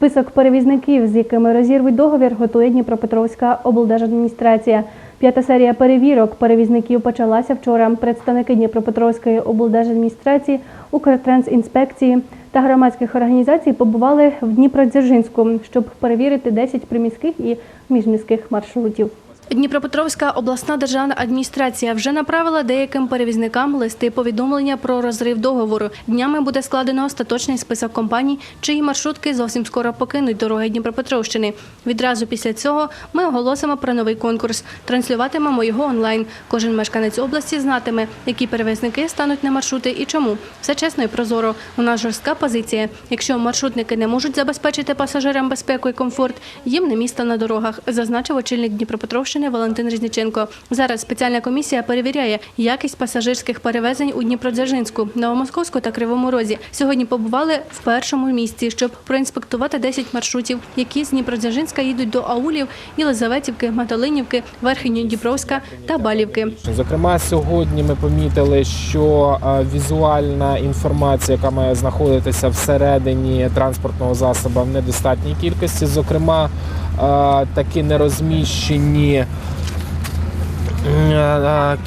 Список перевізників, з якими розірвуть договір, готує Дніпропетровська облдержадміністрація. П'ята серія перевірок перевізників почалася вчора. Представники Дніпропетровської облдержадміністрації, Укртрансінспекції та громадських організацій побували в Дніпродзержинську, щоб перевірити 10 приміських і міжміських маршрутів. Дніпропетровська обласна державна адміністрація вже направила деяким перевізникам листи повідомлення про розрив договору. Днями буде складено остаточний список компаній, чиї маршрутки зовсім скоро покинуть дороги Дніпропетровщини. Відразу після цього ми оголосимо про новий конкурс. Транслюватимемо його онлайн. Кожен мешканець області знатиме, які перевізники стануть на маршрути і чому. Все чесно і прозоро. У нас жорстка позиція. Якщо маршрутники не можуть забезпечити пасажирам безпеку і комфорт, їм не місто на дорогах, зазначив очільник Дніпропетровщини Валентин Різниченко. Зараз спеціальна комісія перевіряє якість пасажирських перевезень у Дніпродзержинську, Новомосковську та Кривому Розі. Сьогодні побували в першому місці, щоб проінспектувати 10 маршрутів, які з Дніпродзержинська їдуть до аулів Єлизаветівки, Маталинівки, Верхньодніпровська та Балівки. Зокрема, сьогодні ми помітили, що візуальна інформація, яка має знаходитися всередині транспортного засобу в недостатній кількості, зокрема, такі нерозміщені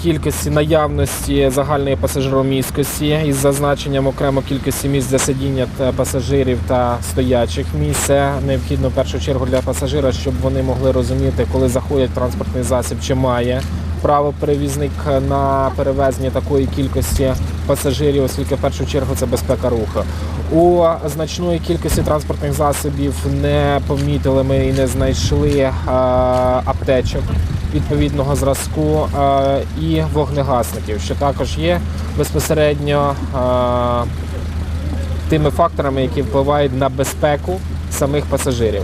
кількості наявності загальної пасажиромісткості із зазначенням окремо кількості місць для сидіння пасажирів та стоячих місць. Необхідно в першу чергу для пасажира, щоб вони могли розуміти, коли заходять транспортний засіб, чи має право перевізник на перевезення такої кількості пасажирів, оскільки в першу чергу це безпека руху. У значної кількості транспортних засобів не помітили ми і не знайшли е, аптечок відповідного зразку е, і вогнегасників, що також є безпосередньо е, тими факторами, які впливають на безпеку самих пасажирів.